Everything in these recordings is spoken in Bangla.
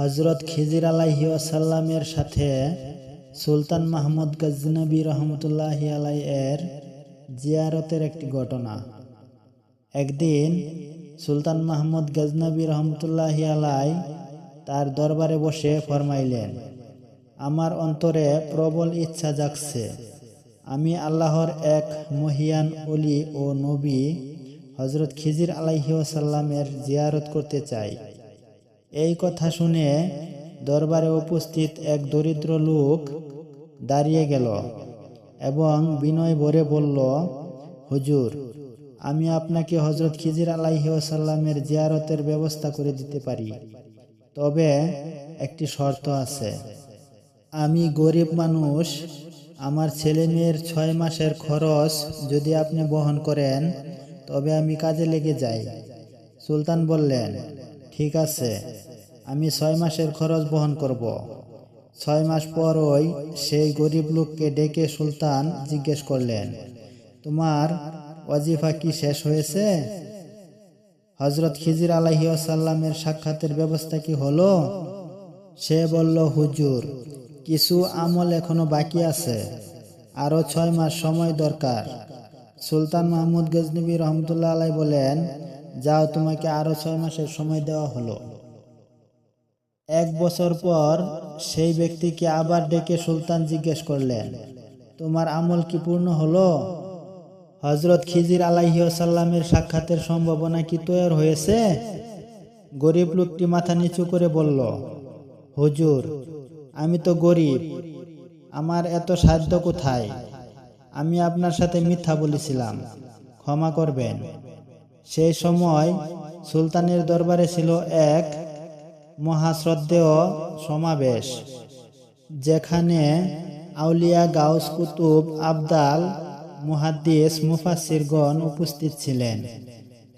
হজরত খিজির আলাইসাল্লামের সাথে সুলতান মাহমুদ গজনবী রহমতুল্লাহ আলাই এর জিয়ারতের একটি ঘটনা। একদিন সুলতান মাহমুদ গজনবী রহমতুল্লাহ আলাই তার দরবারে বসে ফরমাইলেন, আমার অন্তরে প্রবল ইচ্ছা জাগছে। আমি আল্লাহর এক মহিয়ান অলি ও নবী হজরত খিজির আলাইসাল্লামের জিয়ারত করতে চাই। এই কথা শুনে দরবারে উপস্থিত এক দরিদ্র লোক দাঁড়িয়ে গেল এবং বিনয় ভরে বলল, হুজুর, আমি আপনাকে হজরত খিজির আলাইসাল্লামের জিয়ারতের ব্যবস্থা করে দিতে পারি। তবে একটি শর্ত আছে। আমি গরিব মানুষ, আমার ছেলে মেয়ের ছয় মাসের খরচ যদি আপনি বহন করেন, তবে আমি কাজে লেগে যাই। সুলতান বললেন ঠিক আছে, আমি ছয় মাসের খরচ বহন করব। ছয় মাস পরই সেই গরিব লোককে ডেকে সুলতান জিজ্ঞেস করলেন, তোমার ওয়াজিফা কি শেষ হয়েছে? হজরত খিজির আলাহিসাল্লামের সাক্ষাতের ব্যবস্থা কি হলো? সে বলল, হুজুর, কিছু আমল এখনও বাকি আছে, আরও ছয় মাস সময় দরকার। সুলতান মাহমুদ গজনবী রহমতুল্লাহ আলাই বলেন যাও, তোমাকে আরও ছয় মাসের সময় দেওয়া হলো। এক বছর পর সেই ব্যক্তিকে আবার ডেকে সুলতান জিজ্ঞেস করলেন, তোমার আমল কি পূর্ণ হলো? হজরত খিজির আলাইসাল্লামের সাক্ষাতের সম্ভাবনা কি তৈরি হয়েছে? গরিব লোকটি মাথা নিচু করে বলল, হুজুর, আমি তো গরিব, আমার এত সাধ্য কোথায়? আমি আপনার সাথে মিথ্যা বলেছিলাম, ক্ষমা করবেন। সেই সময় সুলতানের দরবারে ছিল এক মহাশ্রদ্ধেয় সমাবেশ, যেখানে আউলিয়া গাউস কুতুব আবদাল, মুহাদ্দিস মুফাসিরগণ উপস্থিত ছিলেন।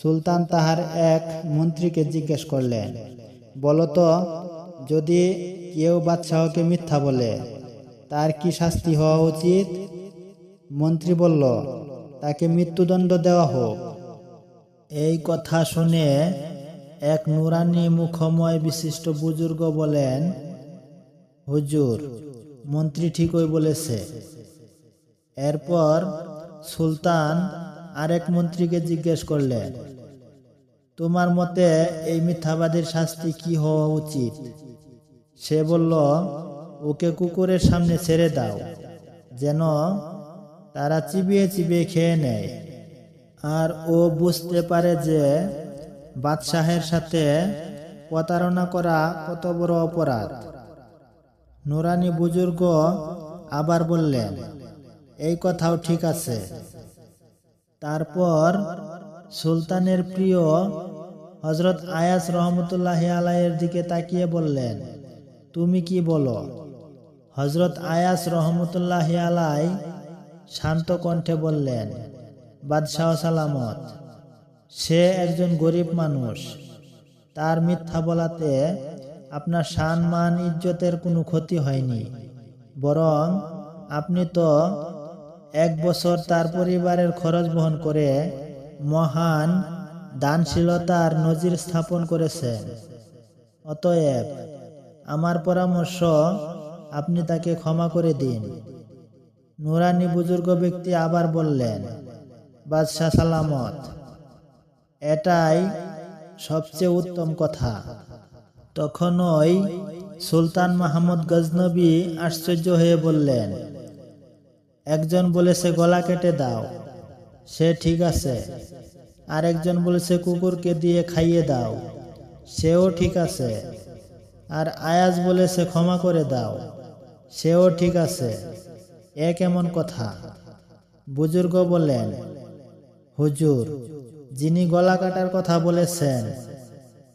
সুলতান তাহার এক মন্ত্রীকে জিজ্ঞেস করলেন, বলতো, যদি কেউ বাদশাহকে মিথ্যা বলে, তার কি শাস্তি হওয়া উচিত? মন্ত্রী বলল, তাকে মৃত্যুদণ্ড দেওয়া হোক। এই কথা শুনে এক নুরানি মুখময় বিশিষ্ট বুজুর্গ বলেন, হুজুর, মন্ত্রী ঠিকই বলেছে। এরপর সুলতান আরেক মন্ত্রীকে জিজ্ঞেস করলেন, তোমার মতে এই মিথ্যাবাদীর শাস্তি কি হওয়া উচিত? সে বলল, ওকে কুকুরের সামনে ছেড়ে দাও, যেন তারা চিবিয়ে চিবিয়ে খেয়ে নেয়। আর ও বুঝতে পারে যে বাদশাহের সাথে প্রতারণা করা কত বড় অপরাধ। নুরানি বুজুর্গ আবার বললেন, এই কথাও ঠিক আছে। তারপর সুলতানের প্রিয় হজরত আয়াস রহমতুল্লাহ আলাইয়ের দিকে তাকিয়ে বললেন, তুমি কি বলো? হজরত আয়াস রহমতুল্লাহ আলাই শান্ত কণ্ঠে বললেন বাদশাহ সালামত। সে একজন গরিব মানুষ। তার মিথ্যা বলাতে আপনার সান, মান, ইজ্জতের কোনো ক্ষতি হয়নি। বরং আপনি তো এক বছর তার পরিবারের খরচ বহন করে মহান দানশীলতার নজির স্থাপন করেছেন। অতএব আমার পরামর্শ, আপনি তাকে ক্ষমা করে দিন। নুরানি বুজুর্গ ব্যক্তি আবার বললেন বাদশাহ সালামত। এটাই সবচেয়ে উত্তম কথা। তখনই সুলতান মাহমুদ গজনবী আশ্চর্য হয়ে বললেন, একজন বলেছে, গলা কেটে দাও। সে ঠিক আছে। আরেকজন বলেছে, কুকুরকে দিয়ে খাইয়ে দাও। সেও ঠিক আছে। আর আয়াজ বলেছে, ক্ষমা করে দাও। সেও ঠিক আছে। এ কেমন কথা। বুজুর্গ বললেন হুজুর, যিনি গলা কাটার কথা বলেছেন,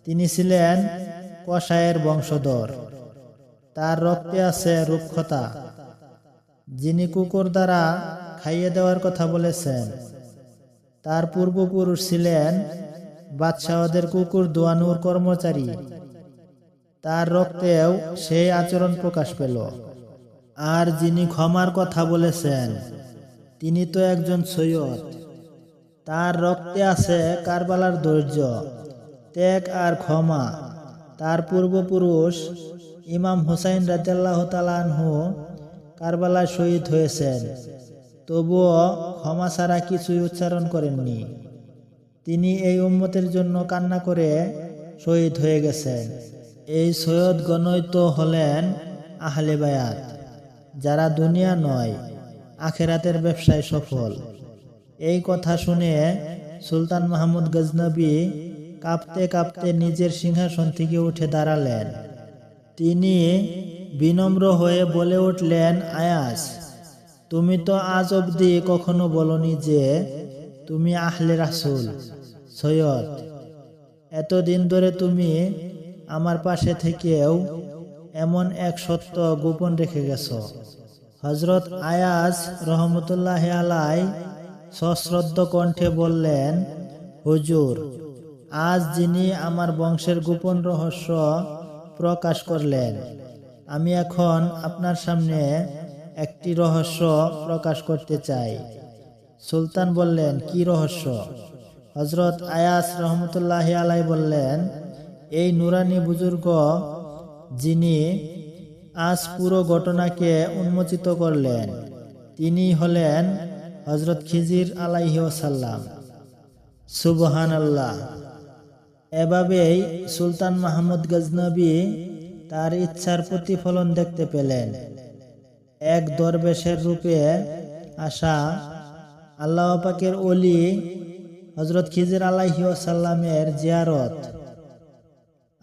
তিনি ছিলেন কষায়ের বংশধর। তার রক্তে আছে রুক্ষতা। যিনি কুকুর দ্বারা খাইয়ে দেওয়ার কথা বলেছেন, তার পূর্বপুরুষ ছিলেন বাদশাহদের কুকুর দোয়ানুর কর্মচারী। তার রক্তেও সেই আচরণ প্রকাশ পেল। আর যিনি ক্ষমার কথা বলেছেন, তিনি তো একজন সৈয়দ। তার রক্তে আছে কারবালার ধৈর্য, ত্যাগ আর ক্ষমা। তার পূর্বপুরুষ ইমাম হুসাইন রাজাল্লাহ তালানহু কারবালায় শহীদ হয়েছেন। তবুও ক্ষমা ছাড়া কিছুই উচ্চারণ করেননি। তিনি এই উম্মতের জন্য কান্না করে শহীদ হয়ে গেছেন। এই সৈয়দ গণই তো হলেন আহলে বায়াত, যারা দুনিয়া নয়, আখেরাতের ব্যবসায় সফল। এই কথা শুনে সুলতান মাহমুদ গজনবী কাঁপতে কাঁপতে নিজের সিংহাসন থেকে উঠে দাঁড়ালেন। তিনি বিনম্র হয়ে বলে উঠলেন, আয়াস, তুমি তো আজ অবধি কখনো বলনি যে তুমি আহলে রাসুল, সৈয়দ। এতদিন ধরে তুমি আমার পাশে থেকেও এমন এক সত্য গোপন রেখে গেছ। হজরত আয়াস রহমতুল্লাহ আলাই সশ্রদ্ধ কণ্ঠে বললেন, হুজুর, আজ যিনি আমার বংশের গোপন রহস্য প্রকাশ করলেন, আমি এখন আপনার সামনে একটি রহস্য প্রকাশ করতে চাই। সুলতান বললেন, কি রহস্য? হজরত আয়াস রহমতুল্লাহ আলাই বললেন, এই নুরানি বুজুর্গ যিনি আজ পুরো ঘটনাকে উন্মোচিত করলেন, তিনি হলেন হজরত খিজির আলাইহি ওসাল্লাম সুবহান আল্লাহ এভাবেই সুলতান মাহমুদ গজনবী তার ইচ্ছার প্রতিফলন দেখতে পেলেন। এক দরবেশের রূপে আসা আল্লাহ পাকের অলি হজরত খিজির আলাইহি সাল্লামের জিয়ারত।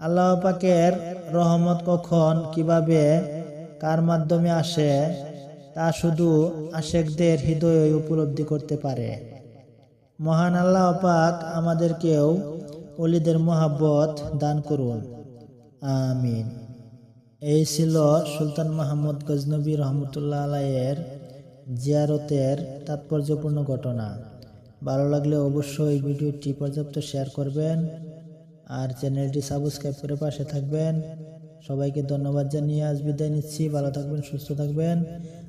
আল্লাহ পাকের রহমত কখন, কীভাবে, কার মাধ্যমে আসে তা শুধু আশেকদের হৃদয়ে উপলব্ধি করতে পারে। মহান আল্লাহ পাক আমাদেরকেও অলিদের মহাব্বত দান করুন। আমিন। এই ছিল সুলতান মাহমুদ গজনবী রহমতুল্লাহ আলাইয়ের জিয়ারতের তাৎপর্যপূর্ণ ঘটনা। ভালো লাগলে অবশ্যই ভিডিওটি পর্যাপ্ত শেয়ার করবেন আর চ্যানেলটি সাবস্ক্রাইব করে পাশে থাকবেন। সবাইকে ধন্যবাদ জানিয়ে আজ বিদায় নিচ্ছি। ভালো থাকবেন, সুস্থ থাকবেন।